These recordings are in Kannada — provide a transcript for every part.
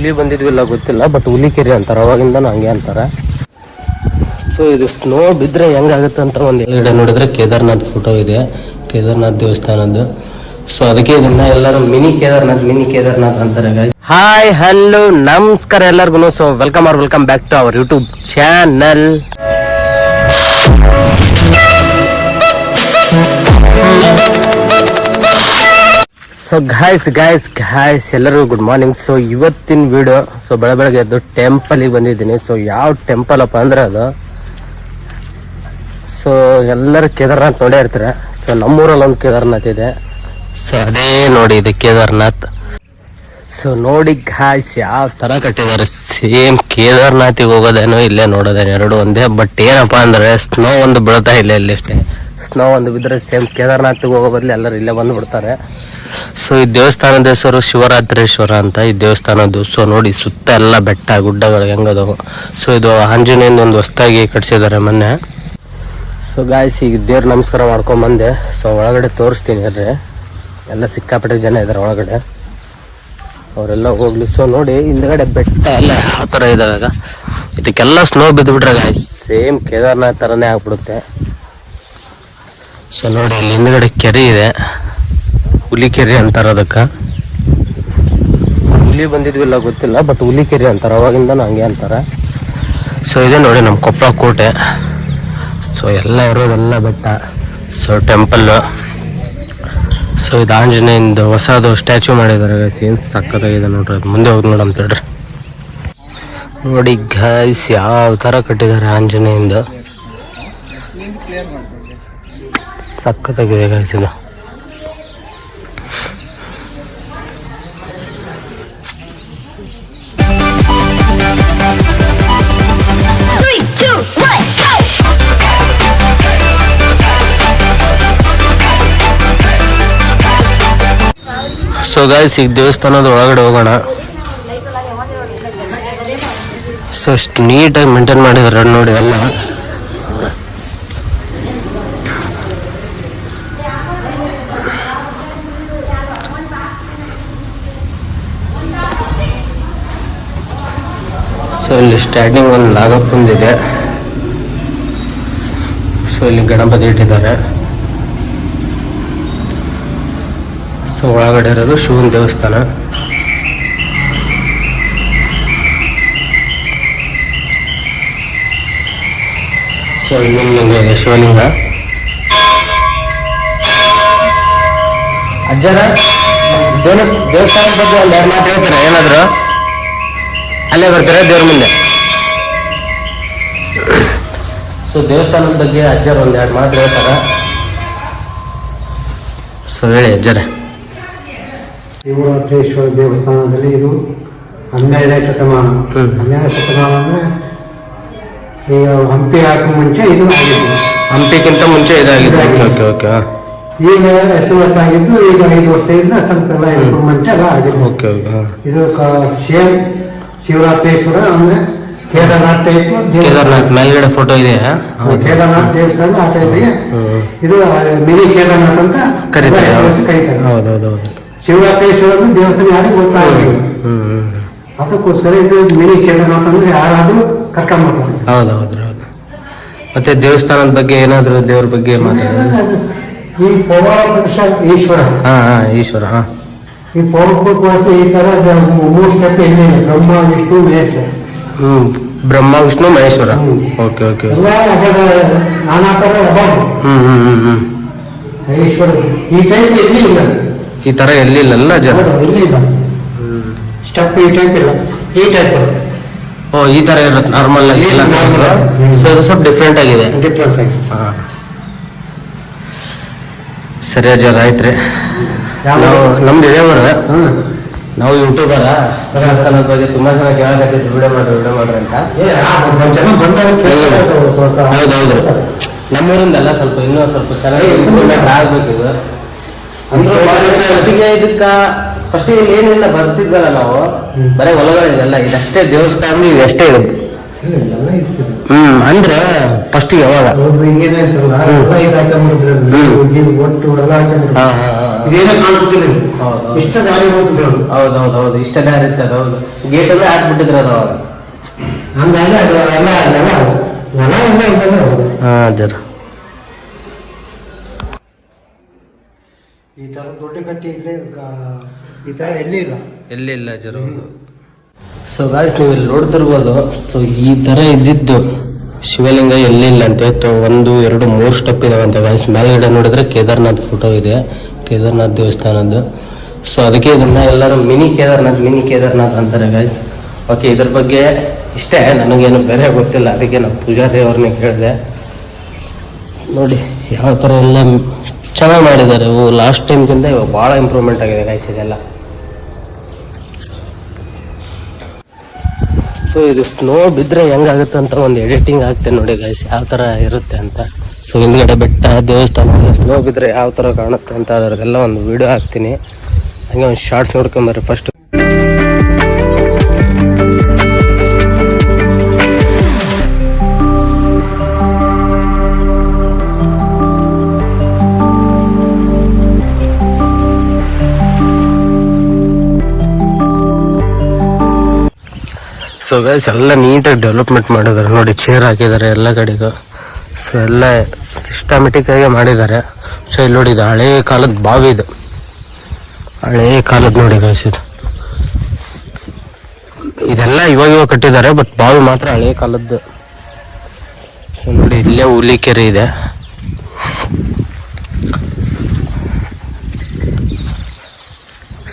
ಹುಲಿ ಬಂದಿದ್ವಿಲ್ಲ ಗೊತ್ತಿಲ್ಲ ಬಟ್ ಹುಲಿ ಕೆರೆ ಅಂತಾರೆ. ಅವಾಗಿಂದ ಹಂಗೆ ಅಂತಾರೆ. ಸೊ ಇದು ಸ್ನೋ ಬಿದ್ರೆ ಹೆಂಗಾಗುತ್ತೆ ಅಂತ ಒಂದು ಎಲ್ಲಿಡೆ ನೋಡಿದ್ರೆ ಕೇದಾರ್ನಾಥ್ ಫೋಟೋ ಇದೆ ಕೇದಾರ್ನಾಥ್ ದೇವಸ್ಥಾನದ್ದು. ಸೊ ಅದಕ್ಕೆ ಇದನ್ನ ಎಲ್ಲರೂ ಮಿನಿ ಕೇದಾರ್ನಾಥ್ ಮಿನಿ ಕೇದಾರ್ನಾಥ್ ಅಂತಾರೆ ಹಾಯ್ ಹಲೋ ನಮಸ್ಕಾರ ಎಲ್ಲರಿಗೂ so welcome or welcome back to our YouTube channel so guys guys guys ಎಲ್ಲರಿಗೂ ಗುಡ್ ಮಾರ್ನಿಂಗ್ ಸೊ ಇವತ್ತಿನ ವಿಡಿಯೋ ಸೊ ಬೆಳ ಬೆಳಗ್ಗೆ ಎದ್ದು ಟೆಂಪಲಿಗೆ ಬಂದಿದ್ದೀನಿ. ಸೊ ಯಾವ ಟೆಂಪಲ್ ಅಪ್ಪ ಅಂದ್ರೆ ಅದು ಸೊ ಎಲ್ಲರೂ ಕೇದಾರ್ನಾಥ್ ನೋಡೇ ಇರ್ತಾರೆ. ಸೊ ನಮ್ಮೂರಲ್ಲಿ ಒಂದು ಕೇದಾರ್ನಾಥ್ ಇದೆ. ಸೊ ಅದೇ ನೋಡಿ ಇದು ಕೇದಾರ್ನಾಥ್. ಸೊ ನೋಡಿ ಗಾಯ್ಸ್ ಯಾವ ತರ ಕಟ್ಟಿದ್ದಾರೆ. ಸೇಮ್ ಕೇದಾರ್ನಾಥಿಗೆ ಹೋಗೋದೇನೋ ಇಲ್ಲೇ ನೋಡೋದೇನು ಎರಡು ಒಂದೇ. ಬಟ್ ಏನಪ್ಪ ಅಂದ್ರೆ ಸ್ನೋ ಒಂದು ಬೀಳ್ತಾ ಇಲ್ಲ ಇಲ್ಲಿ ಅಷ್ಟೇ. ಸ್ನೋ ಒಂದು ಬಿದ್ದರೆ ಸೇಮ್ ಕೇದಾರ್ನಾಥಿಗೆ ಹೋಗೋ ಬದಲು ಎಲ್ಲರೂ ಇಲ್ಲೇ ಬಂದು ಬಿಡ್ತಾರೆ ಸೊ ಈ ದೇವಸ್ಥಾನದ ಹೆಸರು ಶಿವರಾತ್ರೇಶ್ವರ ಅಂತ. ಈ ದೇವಸ್ಥಾನದ್ದು ಸೊ ನೋಡಿ, ಸುತ್ತ ಎಲ್ಲ ಬೆಟ್ಟ, ಗುಡ್ಡಗಳು ಹೆಂಗದವು. ಸೊ ಇದು ಆಂಜನೇಯಂದು ಒಂದು ಹೊಸ್ತಾಗಿ ಕಟ್ಸಿದ್ದಾರೆ ಮೊನ್ನೆ. ಸೊ ಗಾಯ್ಸ್ ಈಗ ದೇವ್ರ ನಮಸ್ಕಾರ ಮಾಡ್ಕೊಂಡ್ ಬಂದೆ. ಸೊ ಒಳಗಡೆ ತೋರಿಸ್ತೀನಿ ಅಲ್ರಿ ಎಲ್ಲ ಸಿಕ್ಕಾಪಟ್ಟೆ ಜನ ಇದ್ದಾರೆ ಒಳಗಡೆ. ಅವರೆಲ್ಲ ಹೋಗ್ಲಿ. ಸೊ ನೋಡಿ, ಹಿಂದ್ಗಡೆ ಬೆಟ್ಟ ಎಲ್ಲ ಯಾವ ಥರ ಇದಾವೆ ಇದಕ್ಕೆಲ್ಲ ಸ್ನೋ ಬಿದ್ದುಬಿಟ್ರೆ ಗಾಯ್ಸ್ ಸೇಮ್ ಕೇದಾರ್ನಾಥ್ ಥರನೇ ಆಗ್ಬಿಡುತ್ತೆ. ಸೊ ನೋಡಿ ಅಲ್ಲಿ ಹಿಂದ್ಗಡೆ ಕೆರೆ ಇದೆ. ಹುಲಿ ಕೆರೆ ಅಂತಾರೆ ಅದಕ್ಕೆ? ಹುಲಿ ಬಂದಿದ್ವಿಲ್ಲ ಗೊತ್ತಿಲ್ಲ ಬಟ್ ಹುಲಿ ಕೆರೆ ಅಂತಾರೆ ಅವಾಗಿಂದ ಹಂಗೆ ಅಂತಾರೆ. ಸೊ ಇದೆ ನೋಡಿ ನಮ್ಮ ಕೊಪ್ಪಳ ಕೋಟೆ. ಸೊ ಎಲ್ಲ ಇರೋದೆಲ್ಲ ಬೆಟ್ಟ. ಸೊ ಟೆಂಪಲ್ಲು ಸೊ ಇದು ಆಂಜನೇಯಿಂದ ಹೊಸದು ಸ್ಟ್ಯಾಚು ಮಾಡಿದ್ದಾರೆ. ಏನು ಸಕ್ಕತ್ತಾಗಿದೆ ನೋಡ್ರಿ ಅದು ಮುಂದೆ ಹೋಗಿ ನೋಡಮ್ ತಡ್ರಿ ನೋಡಿ ಗಾಯ್ಸ್ ಯಾವ ಥರ ಕಟ್ಟಿದ್ದಾರೆ ಆಂಜನೇಯಿಂದ. ಸಕ್ಕತ್ತಾಗಿದೆ ಗಾಯ್ಸ್ ಇದು. ಸೊ ಗಾಯ್ಸ್ ಈಗ ದೇವಸ್ಥಾನದ ಒಳಗಡೆ ಹೋಗೋಣ. ಸೊ ಅಷ್ಟು ನೀಟಾಗಿ ಮೇಂಟೈನ್ ಮಾಡಿದ್ದಾರೆ ನೋಡಿ ಎಲ್ಲ. ಸೊ ಇಲ್ಲಿ ಸ್ಟ್ಯಾಂಡಿಂಗ್ ಒಂದು ನಾಗಪ್ಪಂದಿದೆ. ಸೊ ಇಲ್ಲಿ ಗಣಪತಿ ಇಟ್ಟಿದ್ದಾರೆ. ಸೊ ಒಳಗಡೆ ಇರೋದು ಶಿವನ ದೇವಸ್ಥಾನ. ಸೊ ಇನ್ನೊಂದು ಇದೆ ಶಿವಲಿಂಗ. ಅಜ್ಜನ ದೇವಸ್ಥಾನದ ಬಗ್ಗೆ ಒಂದು ಎರಡು ಮಾತು ಹೇಳ್ತಾರೆ? ಏನಾದ್ರು? ಅಲ್ಲೇ ಬರ್ತಾರೆ ದೇವ್ರ ಮುಂದೆ? ಸೊ ದೇವಸ್ಥಾನದ ಬಗ್ಗೆ ಅಜ್ಜರು ಒಂದು ಎರಡು ಮಾತು ಹೇಳ್ತಾರೆ? ಸೊ ಹೇಳಿ ಅಜ್ಜರೇ. ಶಿವರಾತ್ರೇಶ್ವರ ದೇವಸ್ಥಾನದಲ್ಲಿ ಇದು ಹನ್ನೆರಡನೇ ಶತಮಾನ. ಹನ್ನೆರಡನೇ ಶತಮಾನ ಅಂದರೆ ಈಗ ಹಂಪಿ ಹಾಕೋ ಮುಂಚೆ ಇದು ಆಗಿತ್ತು ಹಂಪಿಗಿಂತ ಮುಂಚೆ ಇದಾಗಿದೆ ಓಕೆ ಈಗ ಹೆಸರು ವರ್ಷ ಆಗಿದ್ದು ಈಗ ಐದು ವರ್ಷದಿಂದ ಸ್ವಲ್ಪ ಎಲ್ಲ ಇಂಪ್ರೂವ್ಮೆಂಟ್ ಎಲ್ಲ ಆಗಿದೆ ಓಕೆ ಓಕೆ ಹಾಂ ಇದು ಸೇಮ್ ಶಿವರಾತ್ರೇಶ್ವರ ಅಂದರೆ ಕೇದಾರ್ನಾಥ್ ಟೈಪ್ ಕೇದಾರ್ನಾಥ್ ಮೇಲ್ಗಡೆ ಫೋಟೋ ಇದೆ ಕೇದಾರ್ನಾಥ್ ದೇವಸ್ಥಾನ ಆ ಟೈಪಿಗೆ. ಇದು ಮಿನಿ ಕೇದಾರ್ನಾಥ್ ಅಂತ ಕರೀತಾರೆ ಹೌದು. ಹೌದು ಕರೀತಾರೆ ಹೌದೌದೌದು ಶಿವರಾತ್ರೇಶ್ವರ ದೇವಸ್ಥಾನ ಯಾರಿಗೂ ಗೊತ್ತಾಗಿಲ್ಲ ಹ್ಮ್ ಹ್ಮ್. ಅದಕ್ಕೋಸ್ಕರ ಇದು ಮಿನಿ ಕೇಳಬೇಕಂದ್ರೆ ಅಂದ್ರೆ ಯಾರಾದ್ರೂ ಕರ್ಕೊಂಡ್ ಬರ್ತಾರೆ ಹೌದು ಹೌದು. ಮತ್ತೆ ದೇವಸ್ಥಾನದ ಬಗ್ಗೆ ಏನಾದರೂ ದೇವ್ರ ಬಗ್ಗೆ ಮಾತಾಡೋದು ಈ ಪೌರಾಣ ಪುರುಷ ಈಶ್ವರ. ಹಾ ಹಾ ಈಶ್ವರ ಹಾ. ಈ ಪೌರ ಪುರುಷ ಈ ತರ ದ- ಮೂರು ಸ್ಟೆಪ್ ಬ್ರಹ್ಮ ವಿಷ್ಣು ಮಹೇಶ ಹ್ಮ್ ಬ್ರಹ್ಮ ವಿಷ್ಣು ಮಹೇಶ್ವರ. ಓಕೆ ಓಕೆ ಎಲ್ಲ ಅದರ ನಾನಾ ತರ ಅಭಾವ ಹ್ಮ್ ಹ್ಮ್ ಹ್ಮ್ ಹ್ಮ್. ಈಶ್ವರ ಈ ಟೈಪ್ ಎಲ್ಲಿ ಇಲ್ಲ. ಈ ತರ ಎಲ್ಲಿಲ್ಲಲ್ಲ ಜನ. ಹೌದು, ಎಲ್ಲಿ ಇಲ್ಲ. ಸ್ಟೆಪ್ ಈ ಟೈಪ್ ಇಲ್ಲ. ಈ ಟೈಪ್ ಓ ಈ ತರ ಇರುತ್ತೆ ನಾರ್ಮಲ್ ಆಗಿ ಇಲ್ಲ ಸೊ ಇದು ಸ್ವಲ್ಪ ಡಿಫ್ರೆಂಟ್ ಆಗಿದೆ. ಡಿಫ್ರೆನ್ಸ್ ಸರಿ ಅಜ್ಜರ ಆಯ್ತ್ರಿ. ನಾವು ನಮ್ದು ಇದೇ ಬರ ನಾವು ಯೂಟ್ಯೂಬರ ದೇವಸ್ಥಾನದ ಬಗ್ಗೆ ತುಂಬಾ ಜನ ಕೇಳಕತ್ತಿದ್ರು ವಿಡಿಯೋ ಮಾಡ್ರಿ ವಿಡಿಯೋ ಮಾಡ್ರಿ ಅಂತ. ಹೌದೌದು ನಮ್ಮೂರಿಂದಲ್ಲ ಸ್ವಲ್ಪ. ಇನ್ನೂ ಸ್ವಲ್ಪ ಚೆನ್ನಾಗಿ ಇಂಪ್ರೂವ್ಮೆಂಟ್ ಆಗ್ಬೇಕಿದು ಅಂದ್ರೆ ಇದಕ್ಕ ಫಸ್ಟಿಗೆ ಏನಿಲ್ಲ ಬರ್ತಿದ್ವಲ್ಲ ನಾವು. ಬರೀ ಹೊಲಗಳು ಇದೆಲ್ಲ ಇದಷ್ಟೇ ದೇವಸ್ಥಾನ ಇದಷ್ಟೇ ಇರುತ್ತೆ ಇಲ್ಲ, ಎಲ್ಲ ಹ್ಮ್ ಅಂದ್ರೆ ಫಸ್ಟ್ ಯಾವಾಗ ಹೌದೌದೌದು ಎಲ್ಲ ಎಲ್ಲ. ಇಷ್ಟ ದಾರಿ ಇತ್ತು ಹೌದು. ಗೇಟ್ ಅಲ್ಲೇ ಹಾಕ್ಬಿಟ್ಟಿದ್ರು ಅದು ಅವಾಗ. ಹಂಗಾಗಿ ಅದು ಎಲ್ಲ ನೆಲ ಎಲ್ಲ ಈ ಥರ ದೊಡ್ಡ ಕಟ್ಟಿ ಇಲ್ಲೇ ಈ ಥರ ಎಲ್ಲಿ ಇಲ್ಲ? ಎಲ್ಲಿ ಇಲ್ಲ ಜರ ಸೊ ಗಾಯ್ಸ್ ನೀವು ಇಲ್ಲಿ ನೋಡ್ತಿರ್ಬೋದು ಸೊ ಈ ತರ ಇದ್ದಿದ್ದು ಶಿವಲಿಂಗ ಎಲ್ಲಿಲ್ಲ ಅಂತ ಇತ್ತು. ಒಂದು ಎರಡು ಮೂರು ಸ್ಟೆಪ್ ಇದಾವಂತೆ ಗಾಯ್ಸ್ ಮೇಲ್ಗಡೆ ನೋಡಿದ್ರೆ ಕೇದಾರ್ನಾಥ್ ಫೋಟೋ ಇದೆ ಕೇದಾರ್ನಾಥ್ ದೇವಸ್ಥಾನದ್ದು. ಸೊ ಅದಕ್ಕೆ ಇದನ್ನ ಎಲ್ಲರೂ ಮಿನಿ ಕೇದಾರ್ನಾಥ್ ಮಿನಿ ಕೇದಾರ್ನಾಥ್ ಅಂತಾರೆ ಗಾಯ್ಸ್ ಓಕೆ ಇದ್ರ ಬಗ್ಗೆ ಇಷ್ಟೇ ನನಗೇನು ಬೇರೆ ಗೊತ್ತಿಲ್ಲ. ಅದಕ್ಕೆ ನಾನು ಪೂಜಾರಿ ಅವ್ರನ್ನ ಕೇಳಿದೆ. ನೋಡಿ ಯಾವ ಥರ ಎಲ್ಲ ಚೆನ್ನಾಗಿ ಮಾಡಿದ್ದಾರೆ. ಇವು ಲಾಸ್ಟ್ ಟೈಮ್ಗಿಂತ ಇವಾಗ ಭಾಳ ಇಂಪ್ರೂವ್ಮೆಂಟ್ ಆಗಿದೆ ಗೈಸ್ ಇದೆಲ್ಲ. ಸೊ ಇದು ಸ್ನೋ ಬಿದ್ದರೆ ಹೆಂಗಾಗುತ್ತೆ ಅಂತ ಒಂದು ಎಡಿಟಿಂಗ್ ಆಗ್ತೇನೆ ನೋಡಿ ಗೈಸ್ ಯಾವ ಥರ ಇರುತ್ತೆ ಅಂತ. ಸೊ ಹಿಂದ್ಗಡೆ ಬೆಟ್ಟ, ದೇವಸ್ಥಾನ ಸ್ನೋ ಬಿದ್ದರೆ ಯಾವ ಥರ ಕಾಣುತ್ತೆ ಅಂತ ಅದರದೆಲ್ಲ ಒಂದು ವಿಡಿಯೋ ಹಾಕ್ತೀನಿ. ಹಂಗೆ ಒಂದು ಶಾರ್ಟ್ಸ್ ನೋಡ್ಕೊಂಬರ್ರಿ ಫಸ್ಟ್ ಸೊ ಗೈಸ್ ಎಲ್ಲ ನೀಟಾಗಿ ಡೆವಲಪ್ಮೆಂಟ್ ಮಾಡಿದ್ದಾರೆ ನೋಡಿ ಚೇರ್ ಹಾಕಿದ್ದಾರೆ ಎಲ್ಲ ಕಡೆಗೂ. ಸೊ ಎಲ್ಲ ಸಿಸ್ಟಮೆಟಿಕ್ ಆಗಿ ಮಾಡಿದ್ದಾರೆ ಸೊ ಇಲ್ಲಿ ನೋಡಿ, ಇದು ಹಳೇ ಕಾಲದ ಬಾವಿ ಇದು. ಹಳೇ ಕಾಲದ ನೋಡಿ ಗೈಸ್ ಇದು. ಇದೆಲ್ಲ ಇವಾಗ ಇವಾಗ ಕಟ್ಟಿದ್ದಾರೆ ಬಟ್ ಬಾವಿ ಮಾತ್ರ ಹಳೇ ಕಾಲದ್ದು. ಸೊ ನೋಡಿ, ಇಲ್ಲೇ ಹುಲಿ ಕೆರೆ ಇದೆ.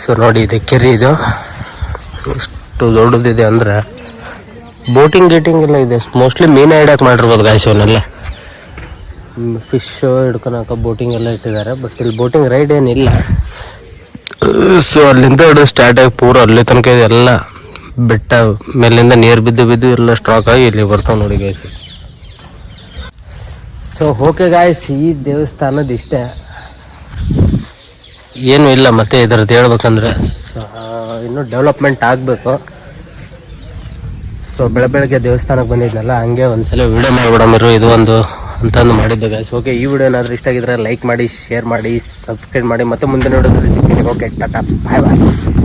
ಸೊ ನೋಡಿ, ಇದು ಕೆರೆ ಇದು. ಎಷ್ಟು ದೊಡ್ಡದಿದೆ ಅಂದ್ರೆ ಬೋಟಿಂಗ್ ಗೀಟಿಂಗ್ ಎಲ್ಲ ಇದೆ. ಮೋಸ್ಟ್ಲಿ ಮೀನು ಹಿಡಕ್ಕೆ ಮಾಡಿರ್ಬೋದು ಗಾಯ್ಸ್ ಇವನ್ನೆಲ್ಲ. ಫಿಶ್ ಹಿಡ್ಕೊಳಕ ಬೋಟಿಂಗ್ ಎಲ್ಲ ಇಟ್ಟಿದ್ದಾರೆ ಬಟ್ ಇಲ್ಲಿ ಬೋಟಿಂಗ್ ರೈಡ್ ಏನಿಲ್ಲ. ಸೊ ಅಲ್ಲಿಂದ ಹಿಡಿದು ಸ್ಟಾರ್ಟ್ ಆಗಿ ಪೂರ ಅಲ್ಲಿ ತನಕ ಎಲ್ಲ. ಬೆಟ್ಟ ಮೇಲಿಂದ ನೀರು ಬಿದ್ದು ಬಿದ್ದು ಎಲ್ಲ ಸ್ಟ್ರಾಕ್ ಆಗಿ ಇಲ್ಲಿ ಬರ್ತಾವೆ ನೋಡಿ ಗಾಯ್ಸ್ ಸೊ ಓಕೆ ಗಾಯ್ಸ್ ಈ ದೇವಸ್ಥಾನದ ಇಷ್ಟೇ. ಏನು ಇಲ್ಲ ಮತ್ತೆ ಇದರದ್ದು ಹೇಳ್ಬೇಕಂದ್ರೆ. ಸೊ, ಇನ್ನೂ ಡೆವಲಪ್ಮೆಂಟ್ ಆಗಬೇಕು. ಸೊ ಬೆಳ ಬೆಳಗ್ಗೆ ದೇವಸ್ಥಾನಕ್ಕೆ ಬಂದಿದ್ನಲ್ಲ, ಹಂಗೆ ಒಂದ್ಸಲ ವಿಡಿಯೋ ಮಾಡ್ಬಿಡಮಿರು ಇದು ಒಂದು ಅಂತಂದು ಮಾಡಿದ್ದು ಗಾಯ್ಸ್ ಓಕೆ ಈ ವಿಡಿಯೋ ಏನಾದರೂ ಇಷ್ಟ ಆಗಿದ್ರೆ ಲೈಕ್ ಮಾಡಿ ಶೇರ್ ಮಾಡಿ ಸಬ್ಸ್ಕ್ರೈಬ್ ಮಾಡಿ, ಮತ್ತೆ ಮುಂದೆ ನೋಡೋದು ಸಿಗ್ತೀನಿ ಓಕೆ ಟಾಟಾ ಬಾಯ್ ಬಾಯ್